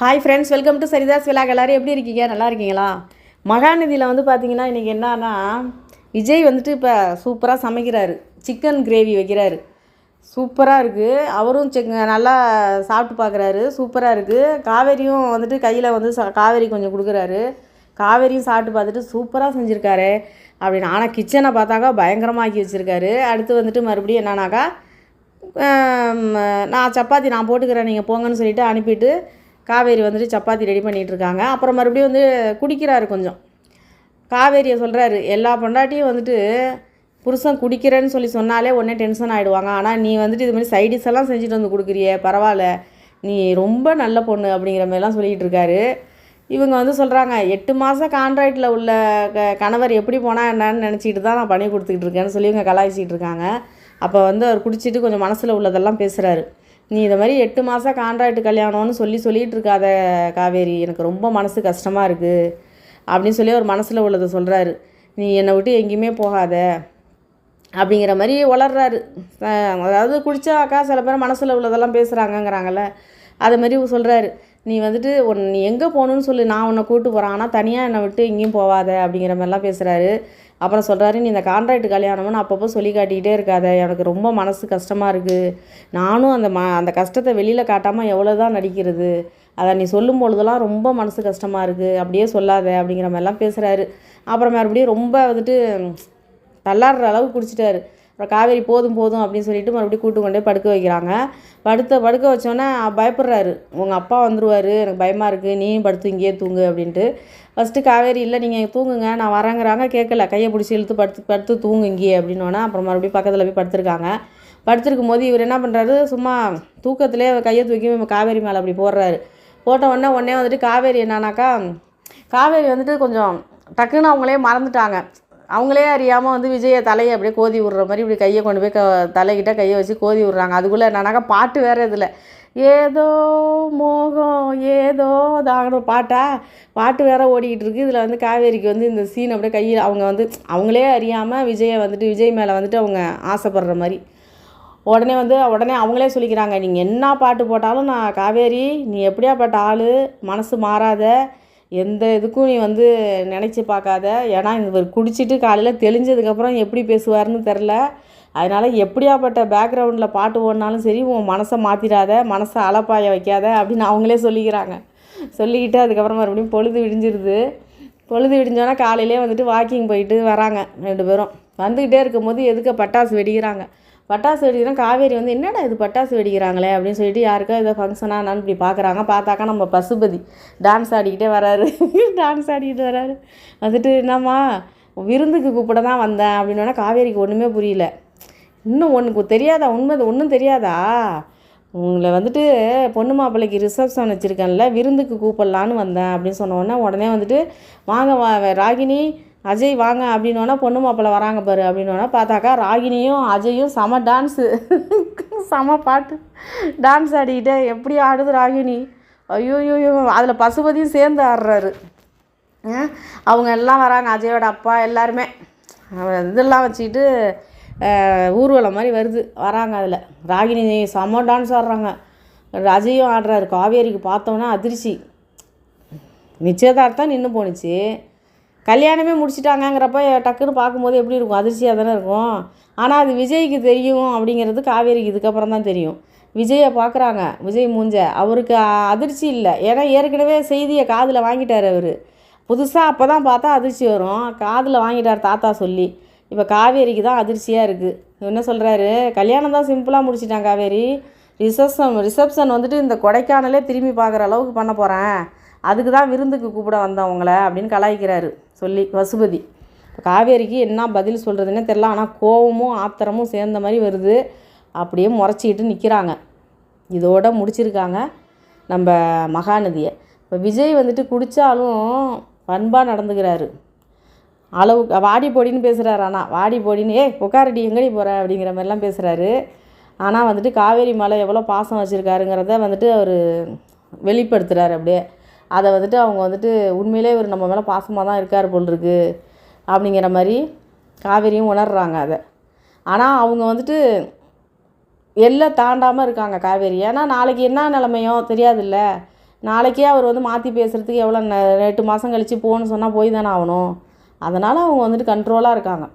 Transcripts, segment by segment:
Hi friends welcome to Saritha's vlog எல்லோரும் எப்படி இருக்கீங்க? நல்லா இருக்கீங்களா? மகாநதியில் வந்து பார்த்தீங்கன்னா இன்றைக்கி என்னன்னா விஜய் வந்துட்டு இப்போ சூப்பராக சமைக்கிறாரு. சிக்கன் கிரேவி வைக்கிறாரு. சூப்பராக இருக்குது அவரும் சிக் நல்லா சாப்பிட்டு பார்க்குறாரு சூப்பராக இருக்குது காவேரியும் வந்துட்டு கையில் வந்து ச காவேரி கொஞ்சம் கொடுக்குறாரு. காவேரியும் சாப்பிட்டு பார்த்துட்டு சூப்பராக செஞ்சுருக்காரு. அப்படின்னு ஆனால் கிச்சனை பார்த்தாக்கா பயங்கரமாக்கி வச்சுருக்காரு. அடுத்து வந்துட்டு மறுபடியும் என்னன்னாக்கா நான் சப்பாத்தி நான் போட்டுக்கிறேன் நீங்கள் போங்கன்னு சொல்லிட்டு அனுப்பிட்டு காவேரி வந்துட்டு சப்பாத்தி ரெடி பண்ணிகிட்டு இருக்காங்க அப்புறம் மறுபடியும் வந்து குடிக்கிறாரு கொஞ்சம். காவேரியை சொல்கிறாரு எல்லா பொண்டாட்டியும் வந்துட்டு புருஷன் குடிக்கிறேன்னு சொல்லி சொன்னாலே உடனே டென்ஷன் ஆகிடுவாங்க ஆனால் நீ வந்துட்டு இது மாதிரி சைடிஸ் எல்லாம் செஞ்சுட்டு வந்து கொடுக்குறியே பரவாயில்ல. நீ ரொம்ப நல்ல பொண்ணு அப்படிங்கிற மாதிரிலாம் சொல்லிகிட்டு இருக்காரு இவங்க வந்து சொல்கிறாங்க எட்டு மாதம் கான்ட்ராக்டில் உள்ள க கணவர் எப்படி போனால் என்னன்னு நினச்சிக்கிட்டு தான் நான் பண்ணி கொடுத்துக்கிட்டு இருக்கேன்னு சொல்லி இவங்க கலாய்ச்சிக்கிட்டு இருக்காங்க. அப்போ வந்து அவர் குடிச்சிட்டு கொஞ்சம் மனசில் உள்ளதெல்லாம் பேசுகிறாரு நீ இதை மாதிரி எட்டு மாதம் கான்ட்ராக்ட் கல்யாணம்னு சொல்லி சொல்லிகிட்டு இருக்காத காவேரி. எனக்கு ரொம்ப மனசு கஷ்டமாக இருக்குது அப்படின்னு சொல்லி அவர் மனசில் உள்ளதை சொல்கிறாரு நீ என்னை விட்டு எங்கேயுமே போகாத. அப்படிங்கிற மாதிரி வளர்றாரு அதாவது குடிச்சாக்கா சில பேர் மனசில் உள்ளதெல்லாம் பேசுகிறாங்கங்கிறாங்கல்ல அது மாதிரி சொல்கிறாரு நீ வந்துட்டு உன் நீ எங்கே போகணுன்னு சொல்லி நான் உன்னை கூப்பிட்டு போகிறேன் ஆனால் தனியாக என்னை விட்டு எங்கேயும் போகாத அப்படிங்கிற மாதிரிலாம் பேசுகிறாரு அப்புறம் சொல்கிறாரு நீ இந்த கான்ட்ராக்ட் கல்யாணம்னு அப்பப்போ சொல்லி காட்டிக்கிட்டே இருக்காத. எனக்கு ரொம்ப மனசு கஷ்டமாக இருக்குது நானும் அந்த ம அந்த கஷ்டத்தை வெளியில் காட்டாமல் எவ்வளோ தான் நடிக்கிறது. அதை நீ சொல்லும் பொழுதெல்லாம் ரொம்ப மனசு கஷ்டமாக இருக்குது அப்படியே சொல்லாத அப்படிங்கிற மாதிரிலாம் பேசுகிறாரு அப்புறம் மறுபடியும் ரொம்ப வந்துட்டு தள்ளாடுற அளவுக்கு குடிச்சிட்டாரு. அப்புறம் காவேரி போதும் போதும் அப்படின்னு சொல்லிட்டு மறுபடியும் கூட்டு கொண்டே படுக்க வைக்கிறாங்க. படுத்த படுக்க வச்சோன்னே பயப்படுறாரு. உங்கள் அப்பா வந்துடுவார் எனக்கு பயமாக இருக்குது நீயும் படுத்து இங்கேயே தூங்கு அப்படின்ட்டு. ஃபஸ்ட்டு காவேரி இல்லை நீங்கள் தூங்குங்க நான் வரேங்கிறாங்க கேட்கல. கையை பிடிச்சி இழுத்து படுத்து படுத்து தூங்கு இங்கேயே அப்படின்னோன்னா அப்புறம் மறுபடியும் பக்கத்தில் போய் படுத்திருக்காங்க. படுத்திருக்கும் போது இவர் என்ன பண்ணுறாரு சும்மா தூக்கத்திலே கையை தூக்கி காவேரி மேலே அப்படி போடுறாரு. போட்ட உடனே உடனே வந்துட்டு காவேரி என்னன்னாக்கா காவேரி வந்துட்டு கொஞ்சம் டக்குன்னு அவங்களே மறந்துட்டாங்க. அவங்களே அறியாமல் வந்து விஜயை தலையை அப்படியே கோதி விடுற மாதிரி இப்படி கையை கொண்டு போய் க தலைக்கிட்ட கையை வச்சு கோதி விடுறாங்க. அதுக்குள்ளே என்னன்னாக்கா பாட்டு வேறு இதில். ஏதோ மோகம் ஏதோ தாகணும் பாட்டா? பாட்டு வேற ஓடிக்கிட்டு இருக்குது இதில் வந்து காவேரிக்கு வந்து இந்த சீன் அப்படியே கையில் அவங்க வந்து அவங்களே அறியாமல் விஜயை வந்துட்டு விஜய் மேலே வந்துட்டு அவங்க ஆசைப்படுற மாதிரி. உடனே வந்து உடனே அவங்களே சொல்லிக்கிறாங்க நீங்கள் என்ன பாட்டு போட்டாலும் நான் காவேரி நீ எப்படியாப்பட்ட ஆள்? மனசு மாறாத. எந்த இதுக்கும் நீ வந்து நினச்சி பார்க்காத. ஏன்னா இவர் குடிச்சிட்டு காலையில் தெளிஞ்சதுக்கப்புறம் எப்படி பேசுவார்னு தெரில அதனால் எப்படியாப்பட்ட பேக்ரவுண்டில் பாட்டு ஓடினாலும் சரி உன் மனசை மாற்றிடாத மனசை அலப்பாய வைக்காத அப்படின்னு அவங்களே சொல்லிக்கிறாங்க. சொல்லிக்கிட்டு அதுக்கப்புறம் மறுபடியும் பொழுது விடிஞ்சிருது. பொழுது விடிஞ்சோன்னா காலையிலே வந்துட்டு வாக்கிங் போயிட்டு வராங்க ரெண்டு பேரும். வந்துக்கிட்டே இருக்கும்போது எதுக்க பட்டாசு வெடிக்கிறாங்க? பட்டாசு வெடிக்கிறோம். காவேரி வந்து என்னடா இது பட்டாசு வெடிக்கிறாங்களே? அப்படின்னு சொல்லிட்டு யாருக்கோ ஏதோ ஃபங்க்ஷனாக என்னன்னு இப்படி பார்க்குறாங்க. பார்த்தாக்கா நம்ம பசுபதி டான்ஸ் ஆடிக்கிட்டே வராரு. டான்ஸ் ஆடிக்கிட்டு வராரு. வந்துட்டு என்னம்மா விருந்துக்கு கூப்பிட தான் வந்தேன். அப்படின்னோடனே காவேரிக்கு ஒன்றுமே புரியல. இன்னும் ஒன்று தெரியாதா? உண்மை ஒன்றும் தெரியாதா? உங்களை வந்துட்டு பொண்ணு மாப்பிள்ளைக்கு ரிசப்ஷன் வச்சுருக்கேன்ல. விருந்துக்கு கூப்பிடலான்னு வந்தேன். அப்படின்னு சொன்ன உடனே வந்துட்டு வாங்க வா ராகினி அஜய் வாங்க அப்படின்னோடனே பொண்ணு மாப்பிள்ளை வராங்க பாரு அப்படின்னோடனே பார்த்தாக்கா ராகினியும் அஜயும் செம டான்ஸு செம பாட்டு. டான்ஸ் ஆடிக்கிட்டே எப்படி ஆடுது ராகினி? ஐயோ அதில் பசுபதியும் சேர்ந்து ஆடுறாரு. அவங்க எல்லாம் வராங்க அஜயோட அப்பா எல்லாருமே. இதெல்லாம் வச்சுக்கிட்டு ஊர்வலம் மாதிரி வருது. வராங்க அதில். ராகினி செம்ம டான்ஸ் ஆடுறாங்க. அஜயும் ஆடுறாரு. காவேரிக்கு பார்த்தோன்னா அதிர்ச்சி. நிச்சயதார்த்தம் நின்று போணுச்சு. கல்யாணமே முடிச்சிட்டாங்கங்கிறப்ப டக்குன்னு பார்க்கும்போது எப்படி இருக்கும்? அதிர்ச்சியாக தானே இருக்கும். ஆனால் அது விஜய்க்கு தெரியும் அப்படிங்கிறது காவேரிக்கு இதுக்கப்புறம் தான் தெரியும். விஜயை பார்க்குறாங்க. விஜய் மூஞ்ச. அவருக்கு அதிர்ச்சி இல்லை. ஏன்னா ஏற்கனவே செய்தியை காதில் வாங்கிட்டார் அவர். புதுசாக அப்போ தான் பார்த்தா அதிர்ச்சி வரும். காதில் வாங்கிட்டார் தாத்தா சொல்லி. இப்போ காவேரிக்கு தான் அதிர்ச்சியாக இருக்குது என்ன சொல்கிறாரு கல்யாணம் தான் சிம்பிளாக முடிச்சிட்டான் காவேரி. ரிசப்ஷன் ரிசப்ஷன் வந்துட்டு இந்த கொடைக்கானலே திரும்பி பார்க்குற அளவுக்கு பண்ண போகிறேன் அதுக்கு தான் விருந்துக்கு கூப்பிட வந்தேன் உங்களை அப்படின்னு கலாய்க்கிறாரு. சொல்லி பசுபதி இப்போ காவேரிக்கு என்ன பதில் சொல்கிறதுனே தெரில ஆனால் கோவமும் ஆத்திரமும் சேர்ந்த மாதிரி வருது. அப்படியே முறைச்சிக்கிட்டு நிற்கிறாங்க இதோட முடிச்சிருக்காங்க நம்ம மகாநதியை. இப்போ விஜய் வந்துட்டு குடித்தாலும் பண்பாக நடந்துக்கிறாரு. அளவு வாடி பொடின்னு பேசுகிறாரு ஆனால் வாடி பொடின்னு ஏ உட்காரடி எங்கடி போகிற அப்படிங்கிற மாதிரிலாம் பேசுகிறாரு ஆனால் வந்துட்டு காவேரி மலை எவ்வளோ பாசம் வச்சுருக்காருங்கிறத வந்துட்டு அவர் வெளிப்படுத்துகிறாரு அப்படியே. அதை வந்துட்டு அவங்க வந்துட்டு உண்மையிலே இவர் நம்ம மேலே பாசமாக தான் இருக்கார் போல் இருக்கு அப்படிங்கிற மாதிரி காவேரியும் உணர்றாங்க அதை. ஆனால் அவங்க வந்துட்டு எல்லாம் தாண்டாமல் இருக்காங்க காவேரி. ஏன்னா நாளைக்கு என்ன நிலமையோ தெரியாதுல்ல. நாளைக்கே அவர் வந்து மாற்றி பேசுகிறதுக்கு எவ்வளோ ந- எட்டு மாதம் கழித்து போன்னு சொன்னால் போய் தானே ஆகணும். அதனால் அவங்க வந்துட்டு கண்ட்ரோலாக இருக்காங்க.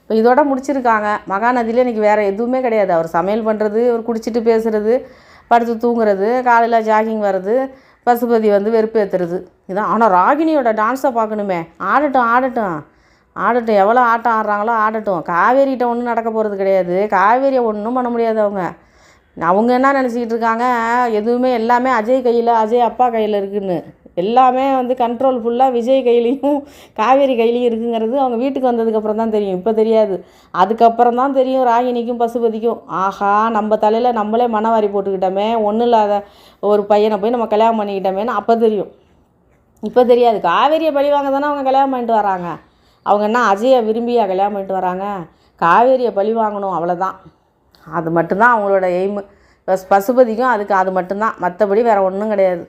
இப்போ இதோட முடிச்சிருக்காங்க. மகாநதியில் இன்றைக்கி வேறு எதுவுமே கிடையாது. அவர் சமையல் பண்ணுறது அவர் குடிச்சிட்டு பேசுகிறது படுத்து தூங்குறது காலையில் ஜாகிங் வர்றது பசுபதி வந்து வெறுப்பேற்றுறது இதான் ஆனால் ராகினியோட டான்ஸை பார்க்கணுமே. ஆடட்டும் ஆடட்டும். ஆடட்டும் எவ்வளோ ஆட்டம் ஆடுறாங்களோ ஆடட்டும். காவேரிகிட்ட ஒன்றும் நடக்க போகிறது கிடையாது. காவேரியை ஒன்றும் பண்ண முடியாது அவங்க. அவங்க என்ன நினச்சிக்கிட்டு இருக்காங்க? எதுவுமே எல்லாமே அஜய் கையில் அஜய் அப்பா கையில் இருக்குதுன்னு எல்லாமே வந்து கண்ட்ரோல் ஃபுல்லாக விஜய் கையிலையும் காவேரி கையிலையும் இருக்குங்கிறது அவங்க வீட்டுக்கு வந்ததுக்கப்புறம் தான் தெரியும். இப்போ தெரியாது. அதுக்கப்புறம் தான் தெரியும் ராகினிக்கும் பசுபதிக்கும். ஆஹா நம்ம தலையில் நம்மளே மனவாரி போட்டுக்கிட்டோமே. ஒன்றும் இல்லாத ஒரு பையனை போய் நம்ம கல்யாணம் பண்ணிக்கிட்டோமேன்னு அப்போ தெரியும். இப்போ தெரியாது. காவேரியை பழி வாங்க தானே அவங்க கல்யாணம் பண்ணிட்டு வராங்க. அவங்க என்ன அஜயை விரும்பியா கல்யாணம் பண்ணிட்டு வராங்க? காவேரியை பழி வாங்கணும் அவ்வளோதான் அது மட்டும்தான் அவங்களோட எய்மு பஸ் பசுபதிக்கும் அதுக்கு அது மட்டும்தான். மற்றபடி வேறு ஒன்றும் கிடையாது.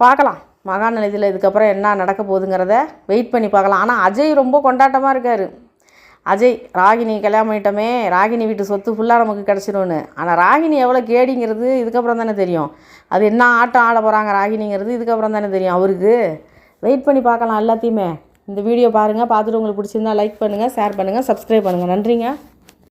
பார்க்கலாம். மகாநிலையத்தில் இதுக்கப்புறம் என்ன நடக்க போகுதுங்கிறத வெயிட் பண்ணி பார்க்கலாம். ஆனால் அஜய் ரொம்ப கொண்டாட்டமாக இருக்கார். அஜய் ராகினி கல்யாணம் பண்ணிட்டோமே ராகினி வீட்டு சொத்து ஃபுல்லாக நமக்கு கிடச்சிரும்னு. ஆனால் ராகினி எவ்வளோ கேடிங்கிறது இதுக்கப்புறம் தானே தெரியும். அது என்ன ஆட்டம் ஆட போகிறாங்க ராகினிங்கிறது இதுக்கப்புறம் தானே தெரியும் அவருக்கு. வெயிட் பண்ணி பார்க்கலாம் எல்லாத்தையுமே. இந்த வீடியோ பாருங்கள் பார்த்துட்டு உங்களுக்கு பிடிச்சிருந்தா லைக் பண்ணுங்கள் ஷேர் பண்ணுங்கள் சப்ஸ்கிரைப் பண்ணுங்கள் நன்றிங்க.